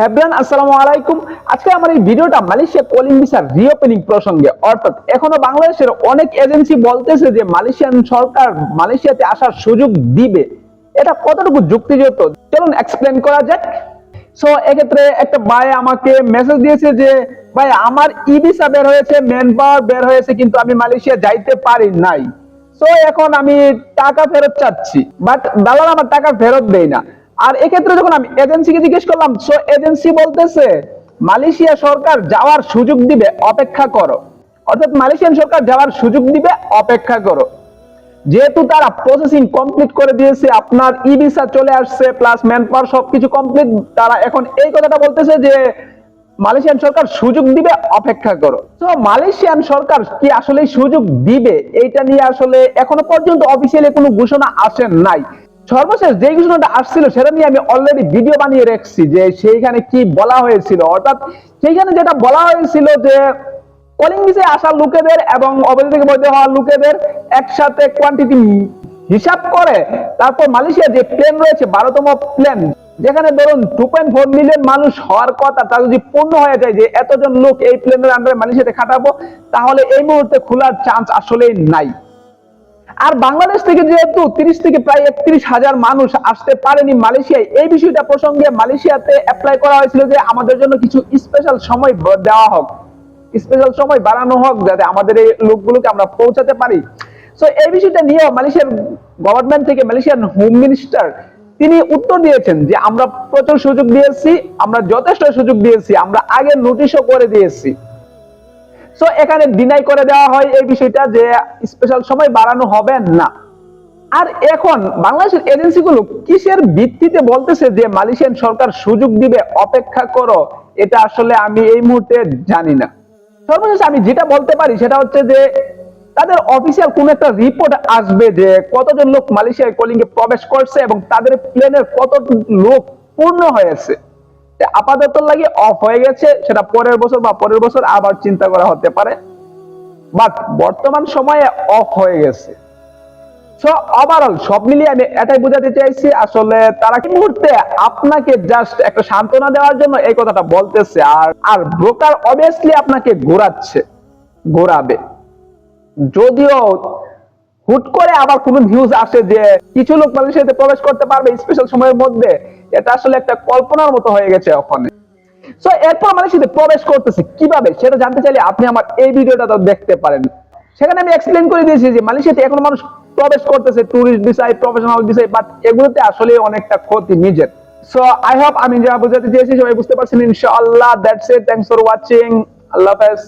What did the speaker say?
হ্যাব্রান আসসালামু আলাইকুম। আজকে আমার এই ভিডিওটা মালয়েশিয়া কলিং ভিসার রিওপেনিং প্রসঙ্গে, অর্থাৎ এখনও বাংলাদেশের অনেক এজেন্সি বলতেছে যে মালয়েশিয়ান সরকার মালয়েশিয়াতে আসার সুযোগ দিবে। এটা কতটুকু যুক্তিযুক্ত? চলুন এক্সপ্লেন করা যাক। সো এক্ষেত্রে একটা ভাই আমাকে মেসেজ দিয়েছে যে, ভাই, আমার ই ভিসা বের হয়েছে ম্যান পাওয়ার বের হয়েছে, কিন্তু আমি মালয়েশিয়া যাইতে পারি নাই। সো এখন আমি টাকা ফেরত চাচ্ছি বাট দালাল আমার টাকা ফেরত দেয় না। আর এক্ষেত্রে যখন আমি এজেন্সিকে জিজ্ঞেস করলাম সো এজেন্সি বলতেছে মালয়েশিয়া সরকার যাওয়ার সুযোগ দিবে, অপেক্ষা করো। অর্থাৎ মালয়েশিয়ান সরকার যাওয়ার সুযোগ দিবে, অপেক্ষা করো। যেহেতু তারা প্রসেসিং কমপ্লিট করে দিয়েছে, আপনার ই ভিসা চলে আসছে প্লাস ম্যান পাওয়ার সবকিছু কমপ্লিট তারা এখন এই কথাটা বলতেছে যে মালয়েশিয়ান সরকার সুযোগ দিবে, অপেক্ষা করো। তো মালয়েশিয়ান সরকার কি আসলে সুযোগ দিবে? এইটা নিয়ে আসলে এখনও পর্যন্ত অফিসিয়ালি কোনো ঘোষণা আসেন নাই। সর্বশেষ যে ঘোষণাটা আসছিল সেটা নিয়ে আমি অলরেডি ভিডিও বানিয়ে রেখেছি যে সেইখানে কি বলা হয়েছিল। অর্থাৎ সেইখানে যেটা বলা হয়েছিল যে কলিং ভিসে আসা লোকেদের এবং অবৈধ থেকে বৈধ হওয়া লোকেদের একসাথে কোয়ান্টিটি হিসাব করে, তারপর মালয়েশিয়া যে প্লেন রয়েছে, বারোতম প্লেন যেখানে ধরুন টু পয়েন্ট ফোর মিলিয়ন মানুষ হওয়ার কথা তা যদি পূর্ণ হয়ে যায় যে এতজন লোক এই প্লেনের আন্ডারে মালয়েশিয়াতে খাটাবো, তাহলে এই মুহূর্তে খোলার চান্স আসলেই নাই। আর বাংলাদেশ থেকে যেহেতু তিরিশ থেকে প্রায় একত্রিশ হাজার মানুষ আসতে পারেনি মালয়েশিয়ায়, এই বিষয়টা প্রসঙ্গে মালয়েশিয়াতে অ্যাপ্লাই করা হয়েছিল যে আমাদের জন্য কিছু স্পেশাল সময় দেওয়া হোক। স্পেশাল সময় বাড়ানো হোক যাতে আমাদের এই লোকগুলোকে আমরা পৌঁছাতে পারি। সো এই বিষয়টা নিয়ে মালয়েশিয়ার গভর্নমেন্ট থেকে মালয়েশিয়ার হোম মিনিস্টার তিনি উত্তর দিয়েছেন যে আমরা প্রচুর সুযোগ দিয়েছি, আমরা যথেষ্ট সুযোগ দিয়েছি, আমরা আগে নোটিশও করে দিয়েছি। সো এখানে ডিনাই করে দেওয়া হয় এই বিষয়টা যে স্পেশাল সময় বাড়ানো হবে না। আর এখন বাংলাদেশের এজেন্সিগুলো কিসের ভিত্তিতে বলতেছে যে মালয়েশিয়ান সরকার সুযোগ দিবে? অপেক্ষা করো। এটা আসলে আমি এই মুহূর্তে জানি না। সর্বশেষ আমি যেটা বলতে পারি সেটা হচ্ছে যে তাদের অফিসিয়াল কোন একটা রিপোর্ট আসবে যে কতজন লোক মালয়েশিয়ায় কলিং এ প্রবেশ করছে এবং তাদের প্লেনের কত লোক পূর্ণ হয়েছে। আপাতত লাগে অফ হয়ে গেছে, সেটা পরের বছর বা পরের বছর আবার চিন্তা করা হতে পারে। বাট বর্তমান সময়ে অফ হয়ে গেছে। সো ওভারঅল সব মিলিয়ে আমি এটাই বোঝাতে চাইছি, আসলে তারা কি মুহূর্তে আপনাকে জাস্ট একটা সান্ত্বনা দেওয়ার জন্য এই কথাটা বলতেছে, আর আর ব্রোকার অবভিয়াসলি আপনাকে ঘোরাচ্ছে, ঘোরাবে। যদিও হুট করে আবার কোন নিউজ আসে যে কিছু লোক মালয়েশিয়াতে প্রবেশ করতে পারবে স্পেশাল সময়ের মধ্যে, এটা আসলে একটা কল্পনার মতো হয়ে গেছে ওখানে। সো এরপর মালয়েশিয়াতে প্রবেশ করতেছে কীভাবে? সেটা জানতে চাইলে আপনি আমার এই ভিডিওটা দেখতে পারেন। সেখানে আমি এক্সপ্লেন করে দিয়েছি যে মালয়েশিয়াতে এখন মানুষ প্রবেশ করতেছে টুরিস্ট ভিসায় প্রফেশনাল ভিসায় বাট এগুলোতে আসলে অনেকটা ক্ষতি নিজের। সো আই হোপ আমি যা বোঝাতে চেয়েছি সবাই বুঝতে পারছেন, ইনশাআল্লাহ that's it thanks for watching আল্লাহ হাফেজ।